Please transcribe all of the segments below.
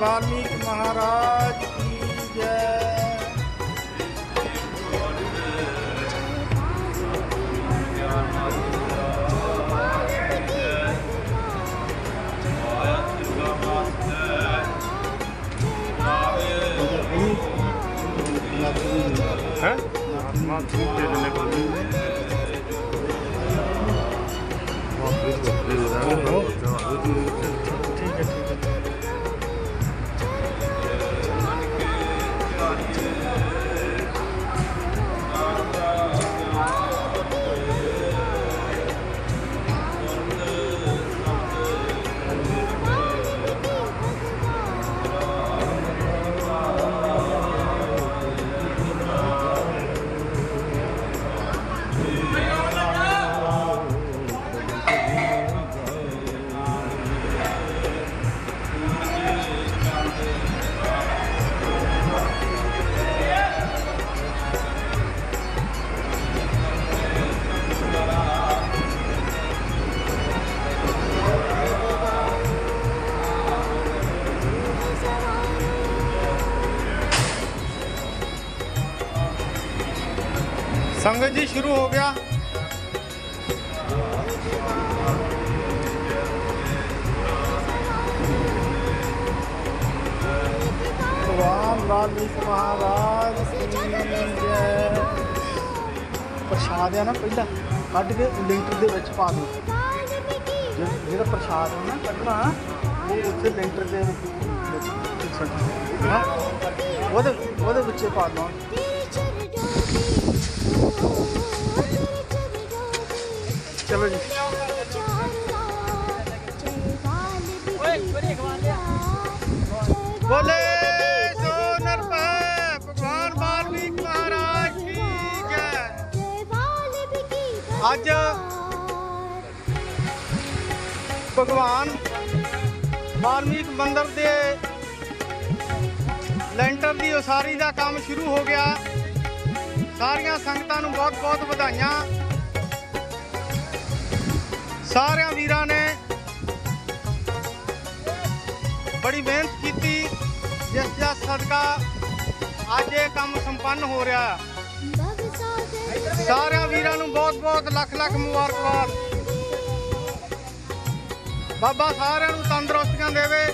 ਵਾਲਮੀਕ ਮਹਾਰਾਜ ਕੀ ਜੈ। ਹੈ? ਮਾਂ ਤੂੰ ਤੇਰੇ ਨੇ ਕੋਈ ਸੰਗਤ ਜੀ ਸ਼ੁਰੂ ਹੋ ਗਿਆ ਰਾਮ ਰਾਮ ਜੀ ਮਹਾਰਾਜ ਪ੍ਰਸ਼ਾਦ ਆ ਨਾ ਪਹਿਲਾਂ ਕੱਢ ਕੇ ਲੈਂਟਰ ਦੇ ਵਿੱਚ ਪਾ ਦਿਓ ਜਿਹੜਾ ਪ੍ਰਸ਼ਾਦ ਹੈ ਨਾ ਕੱਢਣਾ ਉਹ ਉੱਥੇ ਲੈਂਟਰ ਦੇ ਵਿੱਚ ਉਹਦੇ ਉਹਦੇ ਵਿੱਚ ਪਾ ਦਿਓ ਚਲੋ ਜੀ। ਬੋਲੇ ਸੋ ਨਰਪੈ ਭਗਵਾਨ ਵਾਲਮੀਕ ਮਹਾਰਾਜ ਕੀ ਜੈ। ਅੱਜ ਭਗਵਾਨ ਵਾਲਮੀਕ ਮੰਦਰ ਦੇ ਲੈਂਟਰ ਦੀ ਉਸਾਰੀ ਦਾ ਕੰਮ ਸ਼ੁਰੂ ਹੋ ਗਿਆ। ਸਾਰੀਆਂ ਸੰਗਤਾਂ ਨੂੰ ਬਹੁਤ-ਬਹੁਤ ਵਧਾਈਆਂ। ਸਾਰਿਆਂ ਵੀਰਾਂ ਨੇ ਬੜੀ ਮਿਹਨਤ ਕੀਤੀ, ਜਿਸ ਦਾ ਸਦਕਾ ਅੱਜ ਇਹ ਕੰਮ ਸੰਪੰਨ ਹੋ ਰਿਹਾ ਸਾਰਿਆਂ ਵੀਰਾਂ ਨੂੰ ਬਹੁਤ-ਬਹੁਤ ਲੱਖ-ਲੱਖ ਮੁਬਾਰਕਬਾਦ। ਬਾਬਾ ਸਾਰਿਆਂ ਨੂੰ ਤੰਦਰੁਸਤੀਆਂ ਦੇਵੇ,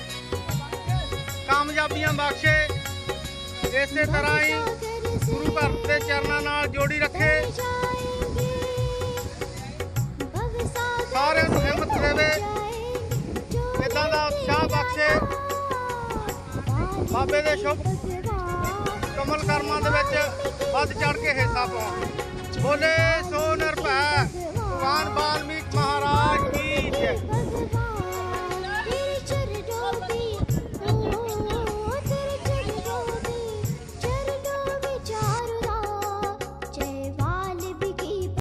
ਕਾਮਯਾਬੀਆਂ ਬਖਸ਼ੇ, ਇਸੇ ਤਰ੍ਹਾਂ ਹੀ ਗੁਰੂ ਘਰ ਦੇ ਚਰਨਾਂ ਨਾਲ ਜੋੜੀ ਰੱਖੇ। ਸਾਰਿਆਂ ਨੂੰ ਹਿੰਮਤ ਦੇਵੇ। ਇਦਾਂ ਦਾ ਉਤਸ਼ਾਹ ਬਖਸ਼ੇ। ਬਾਬੇ ਦੇ ਸ਼ੁਭ ਕਮਲ ਕਰਮਾਂ ਦੇ ਵਿੱਚ ਵੱਧ ਚੜ ਕੇ ਹਿੱਸਾ ਪਾਉਣ। ਬੋਲੇ ਸੋ ਨਿਰਭੈ।